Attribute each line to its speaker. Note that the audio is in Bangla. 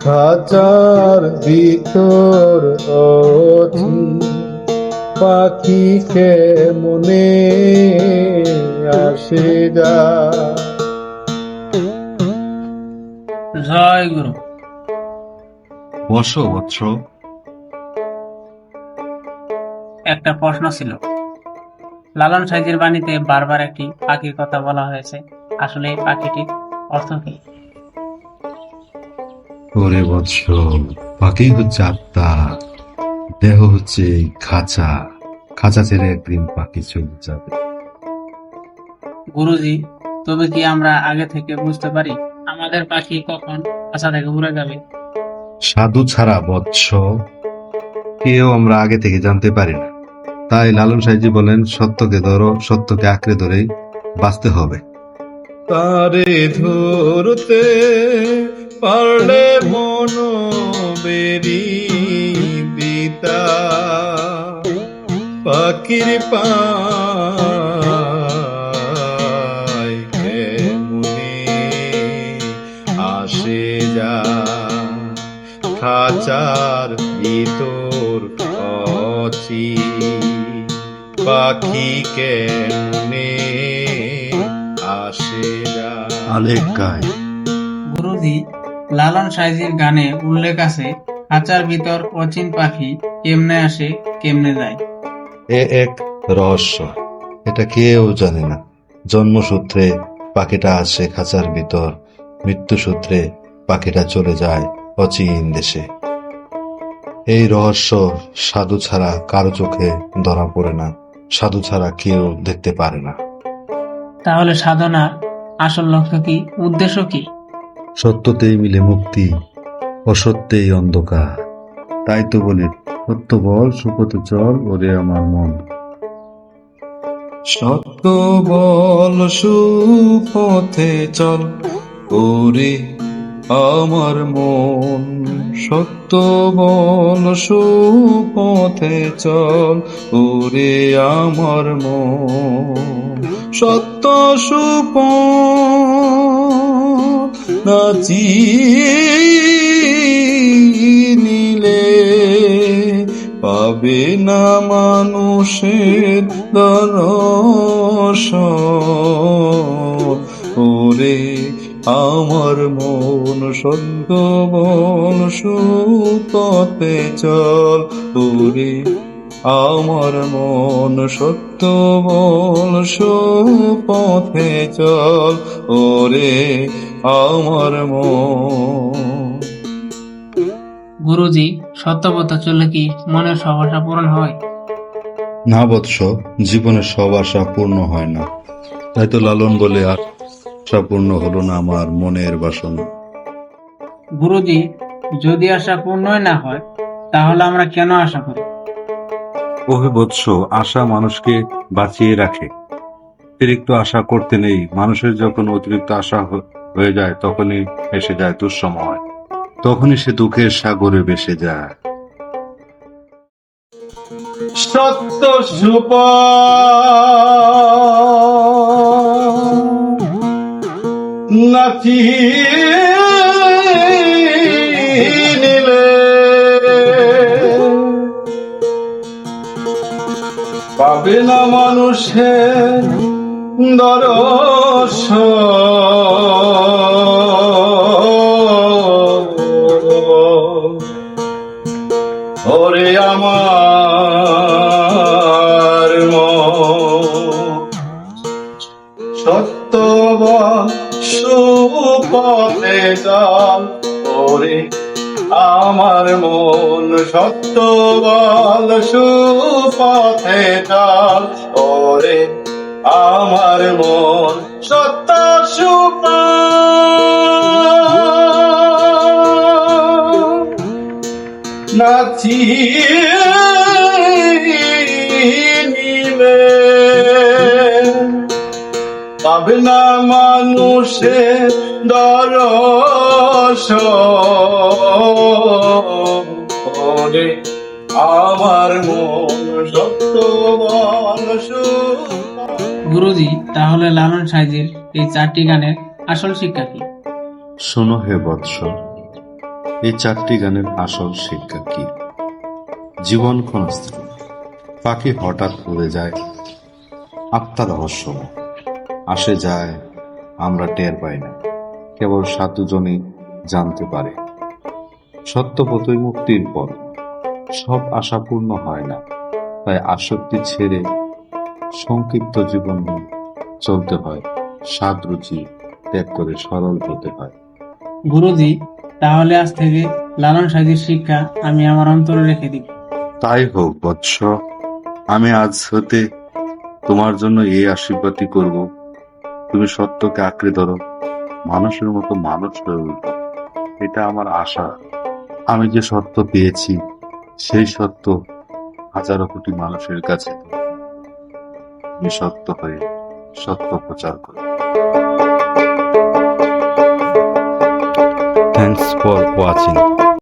Speaker 1: খাঁচার ভিতর অছি পাখিকে মনে আসে যা।
Speaker 2: জয় গুরু।
Speaker 3: বসো বৎস।
Speaker 2: একটা প্রশ্ন ছিল। লালন সাইজের বাণীতে বারবার একটি পাখির কথা বলা হয়েছে। আসলে পাখিটির অর্থ কি?
Speaker 3: ওরে বৎস পাখি হচ্ছে আত্মা। দেহ হচ্ছে খাঁচা। খাঁচা ছেড়ে একদিন পাখি চলে যাবে।
Speaker 2: গুরুজি তবে কি আমরা আগে থেকে বুঝতে পারি আমাদের পাখি কখন আশা থেকে উড়ে যাবে?
Speaker 3: সাধু ছাড়া বৎস কেউ আমরা আগে থেকে জানতে পারি না। তাই লালন সাহেবজি বলেন সত্যকে ধরো সত্যকে আঁকড়ে ধরেই বাঁচতে হবে।
Speaker 1: তারে ধরতে পারলে মন বেরি দিতা পাখির পায় কেমনে আসে যা। খাচার ভিতর অছি পাখি কেমনে আসে যা।
Speaker 3: আলেক গায়।
Speaker 2: গুরুজি লালন সাইজির গানে উল্লেখ আছে খাঁচার ভিতর অচিন পাখি কেমনে আসে কেমনে যায়।
Speaker 3: এ এক রহস্য এটা কেউ জানে না। জন্মসূত্রে পাখিটা আসে খাঁচার ভিতর মৃত্যুসূত্রে পাখিটা চলে যায় অচিন দেশে। এই রহস্য সাধু ছাড়া কারও চোখে ধরা পড়ে না সাধু ছাড়া কেউ দেখতে পারে না।
Speaker 2: তাহলে সাধনার আসল লক্ষ্য কি উদ্দেশ্য কি?
Speaker 3: সত্যতেই মিলে মুক্তি, অসত্যেই অন্ধকার। তাই তো বলি, সত্য বল, সুপথে চল, ওরে আমার মন।
Speaker 1: সত্য বল, সুপথে চল, ওরে আমার মন। সত্য বল, সুপথে চল, ওরে আমার মন। সত্য সুপ নাচি নিলে পাবে না মানুষের দর্শন। ওরে আমার মন সদ্য বল সুপথে চল। ওরে আমার মন সত্য বল সুপথে চল। ওরে আমার মন।
Speaker 2: গুরুজি সত্যপথ চললে কি মনের সব আশা পূরণ হয়?
Speaker 3: না বৎস জীবনের সব আশা পূর্ণ হয় না। তাই তো লালন বলে আশা পূর্ণ হলো না আমার মনের বাসনা।
Speaker 2: গুরুজি যদি আশা পূর্ণই না হয় তাহলে আমরা কেন আশা করি?
Speaker 3: ওহে আশা মানুষকে বাঁচিয়ে রাখে। অতিরিক্ত আশা করতে নেই। মানুষের যখন অতিরিক্ত আশা হয়ে যায়, তখনই এসে যায় দুঃসময়। তখনই সে দুঃখের সাগরে ভেসে যায়।
Speaker 1: সত্য সুপ নাচি পাবে না মানুষের দরশ ওরে আমার সত্য সুপথে যান ওরে আমার মন। সত্য বল সুপথে যান ওরে আমার মন সত্য সুপ নাচি নিলে মানুষের দরশ আমার মন সত্য বল
Speaker 2: গুরুজি, তাহলে লালন সাইজির এই চারটি গানের আসল শিক্ষা কি?
Speaker 3: শোনো হে বৎস,
Speaker 1: এই চারটি গানের আসল শিক্ষা কি? জীবন ক্ষণস্থায়ী, পাখি হঠাৎ উড়ে যায়, আত্মা রহস্য আসে যায়, আমরা টের পাই না, কেবল সাধুজনই জানতে পারে। সত্যপতই মুক্তির পর সব আশা পূর্ণ হয় না, তাই আসক্তি ছেড়ে সংক্ষিপ্ত জীবন চলতে হয় স্বাদ রুচি ত্যাগ করে সরল হতে হয়।
Speaker 2: গুরুজি তাহলে আজ থেকে লালন সাহিত্যের শিক্ষা আমি আমার অন্তরে রেখে দিব
Speaker 1: তাই হোক বৎস আমি আজ হতে তোমার জন্য এই আশীর্বাদই করব। তুমি সত্যকে আঁকড়ে ধরো মানুষের মতো মানুষ হয়ে উঠো এটা আমার আশা। আমি যে সত্য পেয়েছি সেই সত্য হাজারো কোটি মানুষের কাছে। সত্য হয়ে সত্য প্রচার করে থ্যাংকস ফর ওয়াচিং